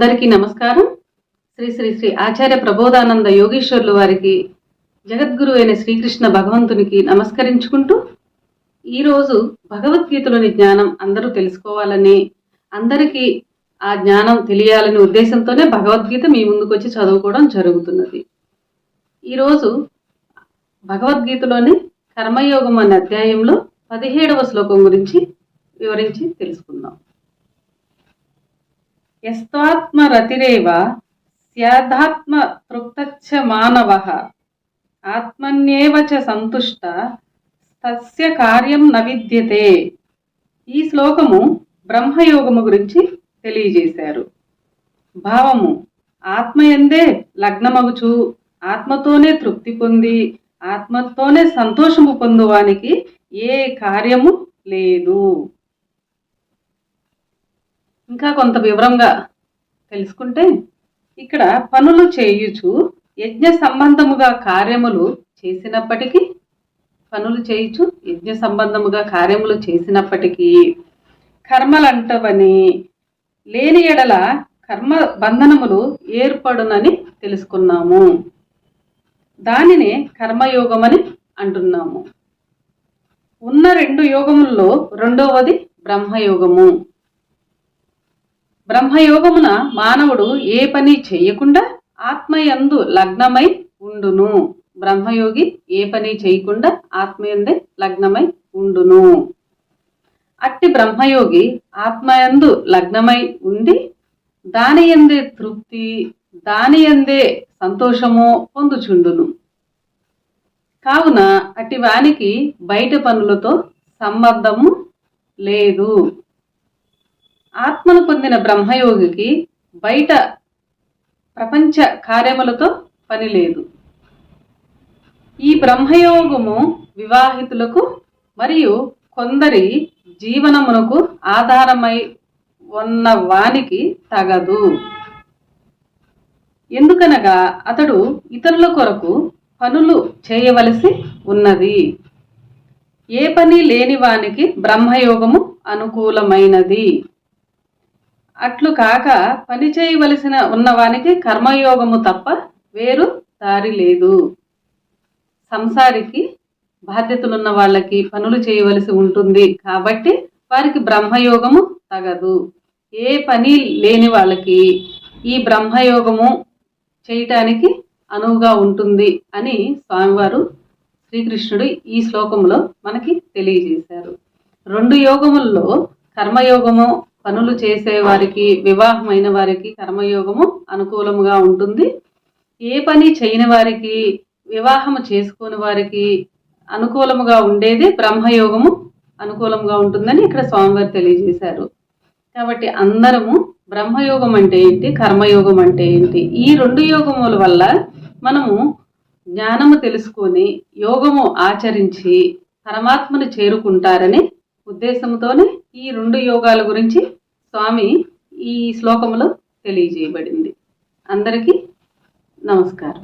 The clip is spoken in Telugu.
అందరికీ నమస్కారం. శ్రీ శ్రీ శ్రీ ఆచార్య ప్రబోధానంద యోగీశ్వర్లు వారికి జగద్గురు అయిన శ్రీకృష్ణ భగవంతునికి నమస్కరించుకుంటూ ఈరోజు భగవద్గీతలోని జ్ఞానం అందరూ తెలుసుకోవాలని అందరికీ ఆ జ్ఞానం తెలియాలనే ఉద్దేశంతోనే భగవద్గీత మీ ముందుకు వచ్చి చదువుకోవడం జరుగుతున్నది. ఈరోజు భగవద్గీతలోని కర్మయోగం అనే అధ్యాయంలో పదిహేడవ శ్లోకం గురించి వివరించి తెలుసుకుందాం. యస్త్వాత్మరతిరేవ స్యాదాత్మ తృప్తచ్చ మానవ. ఆత్మన్యేవ చ సంతుష్ట తస్య కార్యం న విద్యతే. ఈ శ్లోకము బ్రహ్మయోగము గురించి తెలియజేశారు. భావము ఆత్మయందే లగ్నమగుచు ఆత్మతోనే తృప్తి పొంది ఆత్మతోనే సంతోషము పొందువానికి ఏ కార్యము లేదు. ఇంకా కొంత వివరంగా తెలుసుకుంటే ఇక్కడ పనులు చేయుచు యజ్ఞ సంబంధముగా కార్యములు చేసినప్పటికీ పనులు చేయుచు యజ్ఞ సంబంధముగా కార్యములు చేసినప్పటికీ కర్మలంటవని లేని ఎడల కర్మ బంధనములు ఏర్పడునని తెలుసుకున్నాము. దానినే కర్మయోగమని అంటున్నాము. ఉన్న రెండు యోగముల్లో రెండవది బ్రహ్మయోగము. బ్రహ్మయోగమున మానవుడు ఏ పని చేయకుండా ఆత్మయందు లగ్నమై ఉండును. బ్రహ్మయోగి ఏ పని చేయకుండా ఆత్మయందే లగ్నమై ఉండును. అట్టి బ్రహ్మయోగి ఆత్మయందు లగ్నమై ఉండి దాని ఎందే తృప్తి దాని ఎందే సంతోషము పొందుచుండును. కావున అట్టి వానికి బయట పనులతో సంబంధము లేదు. ఆత్మను పొందిన బ్రహ్మయోగికి బయట ప్రపంచ కార్యములతో పని లేదు. ఈ బ్రహ్మయోగము వివాహితులకు మరియు కొందరి జీవనమునకు ఆధారమై ఉన్న వానికి తగదు. ఎందుకనగా అతడు ఇతరుల కొరకు పనులు చేయవలసి ఉన్నది. ఏ పని లేని వానికి బ్రహ్మయోగము అనుకూలమైనది. అట్లు కాక పని చేయవలసిన ఉన్నవానికి కర్మయోగము తప్ప వేరు దారి లేదు. సంసారికి బాధ్యతలున్న వాళ్ళకి పనులు చేయవలసి ఉంటుంది. కాబట్టి వారికి బ్రహ్మయోగము తగదు. ఏ పని లేని వాళ్ళకి ఈ బ్రహ్మయోగము చేయటానికి అనువుగా ఉంటుంది అని స్వామివారు శ్రీకృష్ణుడు ఈ శ్లోకంలో మనకి తెలియజేశారు. రెండు యోగముల్లో కర్మయోగము పనులు చేసే వారికి వివాహమైన వారికి కర్మయోగము అనుకూలముగా ఉంటుంది. ఏ పని చేయని వారికి వివాహము చేసుకుని వారికి అనుకూలముగా ఉండేది బ్రహ్మయోగము అనుకూలంగా ఉంటుందని ఇక్కడ స్వామివారు తెలియజేశారు. కాబట్టి అందరము బ్రహ్మయోగం అంటే ఏంటి కర్మయోగం అంటే ఏంటి? ఈ రెండు యోగముల వల్ల మనము జ్ఞానము తెలుసుకొని యోగము ఆచరించి పరమాత్మను చేరుకుంటారని ఉద్దేశంతోనే ఈ రెండు యోగాల గురించి స్వామి ఈ శ్లోకములో తెలియజేయబడింది. అందరికీ నమస్కారం.